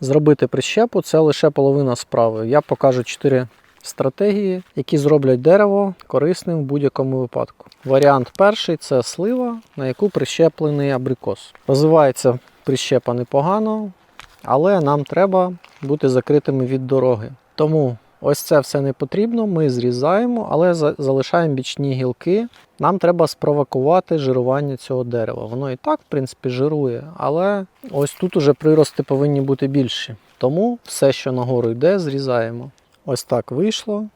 Зробити прищепу це лише половина справи. Я покажу 4 стратегії, які зроблять дерево корисним в будь-якому випадку. Варіант перший це слива, на яку прищеплений абрикос. Розвивається прищепа непогано, але нам треба бути закритими від дороги. Тому ось це все не потрібно. Ми зрізаємо, але залишаємо бічні гілки. Нам треба спровокувати жирування цього дерева. Воно і так, в принципі, жирує, але ось тут уже прирости повинні бути більші. Тому все, що нагору йде, зрізаємо. Ось так вийшло.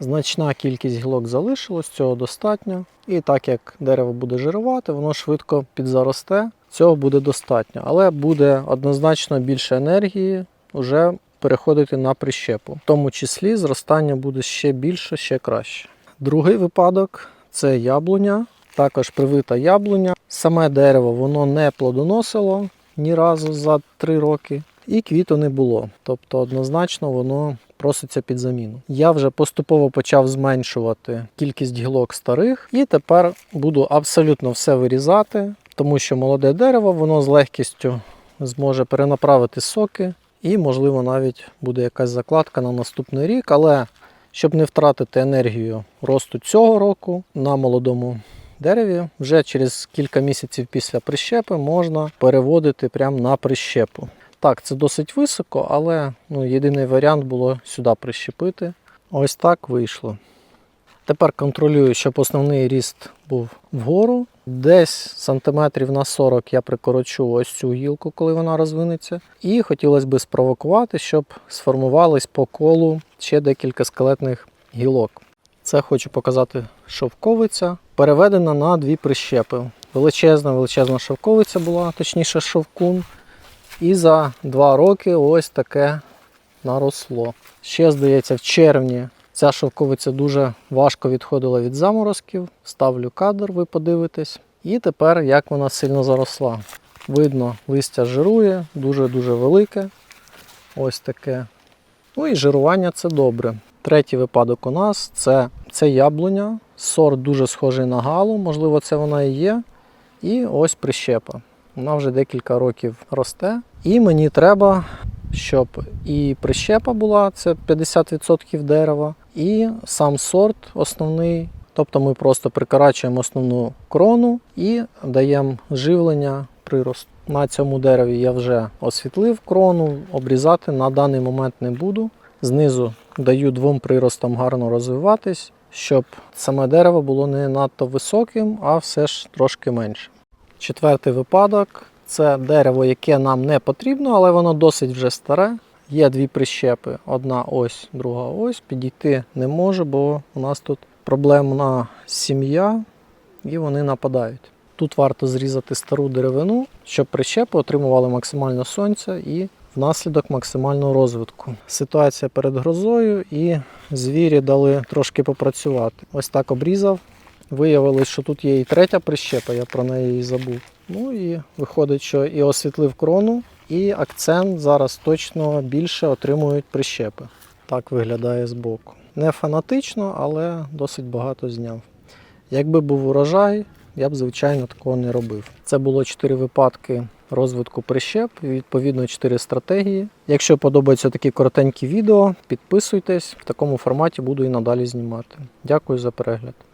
Значна кількість гілок залишилось, цього достатньо. І так як дерево буде жирувати, воно швидко підзаросте. Цього буде достатньо, але буде однозначно більше енергії вже переходити на прищепу. В тому числі зростання буде ще більше, ще краще. Другий випадок це яблуня, також привита яблуня. Саме дерево воно не плодоносило ні разу за три роки, і квіту не було. Тобто однозначно воно проситься під заміну. Я вже поступово почав зменшувати кількість гілок старих, і тепер буду абсолютно все вирізати, тому що молоде дерево воно з легкістю зможе перенаправити соки, і, можливо, навіть буде якась закладка на наступний рік. Але щоб не втратити енергію росту цього року на молодому дереві, вже через кілька місяців після прищепи можна переводити прямо на прищепу. Так, це досить високо, але ну, єдиний варіант було сюди прищепити. Ось так вийшло. Тепер контролюю, щоб основний ріст був вгору. Десь сантиметрів на 40 я прикорочу ось цю гілку, коли вона розвинеться. І хотілося б спровокувати, щоб сформувались по колу ще декілька скелетних гілок. Це хочу показати шовковиця, переведена на дві прищепи. Величезна, величезна шовковиця була, точніше шовкун. І за два роки ось таке наросло. Ще, здається, в червні ця шовковиця дуже важко відходила від заморозків. Ставлю кадр, ви подивитесь. І тепер як вона сильно заросла. Видно, листя жирує, дуже-дуже велике. Ось таке. Ну і жирування це добре. Третій випадок у нас це, це яблуня. Сорт дуже схожий на галу, можливо, це вона і є. І ось прищепа. Вона вже декілька років росте. І мені треба, щоб і прищепа була, це 50% дерева, і сам сорт основний. Тобто ми просто прикорачуємо основну крону і даємо живлення прирост. На цьому дереві я вже освітлив крону, обрізати на даний момент не буду. Знизу даю двом приростам гарно розвиватись, щоб саме дерево було не надто високим, а все ж трошки менше. Четвертий випадок це дерево, яке нам не потрібно, але воно досить вже старе. Є дві прищепи: одна ось, друга ось. Підійти не може, бо у нас тут проблемна сім'я і вони нападають. Тут варто зрізати стару деревину, щоб прищепи отримували максимально сонця і внаслідок максимального розвитку. Ситуація перед грозою і звірі дали трошки попрацювати. Ось так обрізав. Виявилось, що тут є і третя прищепа, я про неї і забув. Ну і виходить, що і освітлив крону, і акцент зараз точно більше отримують прищепи. Так виглядає збоку. Не фанатично, але досить багато зняв. Якби був урожай, я б, звичайно, такого не робив. Це було 4 випадки розвитку прищеп відповідно 4 стратегії. Якщо подобаються такі коротенькі відео, підписуйтесь. В такому форматі буду і надалі знімати. Дякую за перегляд.